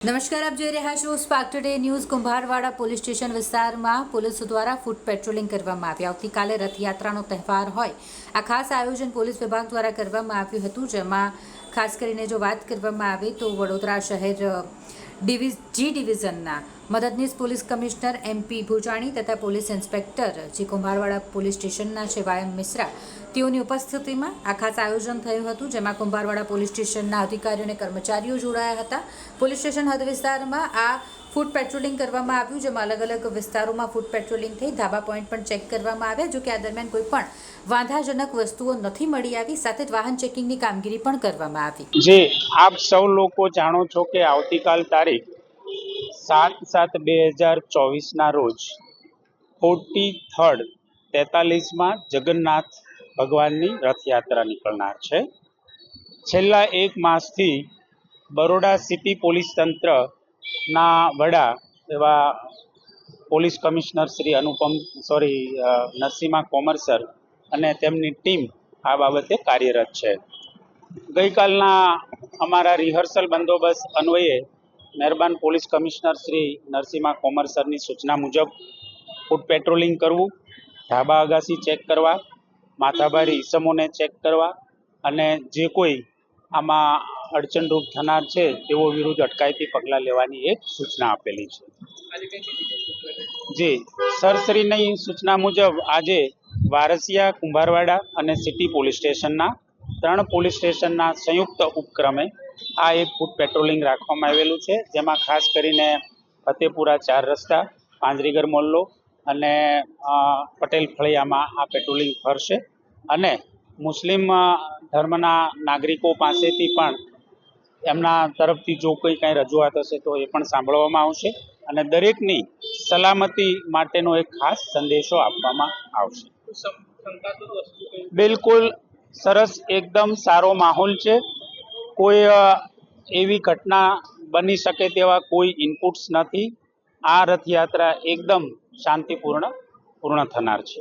નમસ્કાર, આપ જોઈ રહ્યા છો Spark Today News Kumbharwada police station વિસ્તારમાં પોલીસ દ્વારા ફૂટ પેટ્રોલિંગ કરવામાં આવ્યું આવતીકાલે રથયાત્રાનો તહેવાર હોય. આ ખાસ આયોજન પોલીસ વિભાગ દ્વારા કરવામાં આવ્યું હતું, જેમાં ખાસ કરીને જો વાત કરવામાં આવે તો વડોદરા શહેર ડિવિઝ, જી ડિવિઝનના મદદનીશ પોલીસ કમિશનર એમપી ભુજાણી તથા પોલીસ ઇન્સ્પેક્ટર જે કુંભારવાડા પોલીસ સ્ટેશનના છે વાયમ મિશ્રા તેઓની ઉપસ્થિતિમાં આ ખાસ આયોજન થયું હતું, જેમાં કુંભારવાડા પોલીસ સ્ટેશનના અધિકારીઓ અને કર્મચારીઓ જોડાયા હતા. પોલીસ સ્ટેશન હદ વિસ્તારમાં આ ફૂડ પેટ્રોલિંગ કરવામાં આવ્યું, જેમાં અલગ અલગ વિસ્તારોમાં ફૂડ પેટ્રોલિંગ થઈ ધાબા પોઈન્ટ પણ ચેક કરવામાં આવ્યા, જો કે આ દરમિયાન કોઈ પણ વાંધાજનક વસ્તુઓ નથી મળી આવી, સાથે જ વાહન ચેકિંગની કામગીરી પણ કરવામાં આવી. જે આપ સૌ લોકો જાણો છો કે આવતીકાલ તારીખ સાત સાત બે હજાર ચોવીસના રોજ ફોર્ટી થર્ડ તેતાલીસમાં જગન્નાથ ભગવાનની રથયાત્રા નીકળનાર છે. છેલ્લા એક માસથી બરોડા સિટી પોલીસ તંત્રના વડા એવા police commissioner Shri Anupam sorry Narasimha Komar sir અને તેમની ટીમ આ બાબતે કાર્યરત છે. ગઈકાલના અમારા રિહર્સલ બંદોબસ્ત અન્વયે મહેરબાન પોલીસ કમિશનર શ્રી નરસિંહા કોમરસરની સૂચના મુજબ ફૂડ પેટ્રોલિંગ કરવું ઢાબા અગાસી ચેક કરવા, માથાભારી ઈસમોને ચેક કરવા અને જે કોઈ આમાં અડચણરૂપ થનાર છે, તેઓ વિરુદ્ધ અટકાયતી પગલાં લેવાની એક સૂચના આપેલી છે. જી સરશ્રીની સૂચના મુજબ આજે વારસિયા, કુંભારવાડા અને સિટી પોલીસ સ્ટેશનના ત્રણ પોલીસ સ્ટેશનના સંયુક્ત ઉપક્રમે આ એક ફૂટ પેટ્રોલિંગ રાખવામાં આવેલું છે, જેમાં ખાસ કરીને ફતેપુરા ચાર રસ્તા, પાંજરીગર મોલ્લો અને પટેલ ફળિયામાં આ પેટ્રોલિંગ ફરશે અને મુસ્લિમ ધર્મના નાગરિકો પાસેથી પણ એમના તરફથી જો કોઈ કાંઈ રજૂઆત હશે તો એ પણ સાંભળવામાં આવશે અને દરેકની સલામતી માટેનો એક ખાસ સંદેશો આપવામાં આવશે. બિલકુલ સરસ, એકદમ સારો માહોલ છે. કોઈ એવી ઘટના બની શકે તેવા કોઈ ઇનપુટ્સ નથી. આ રથયાત્રા એકદમ શાંતિપૂર્ણ, પૂર્ણ થનાર છે.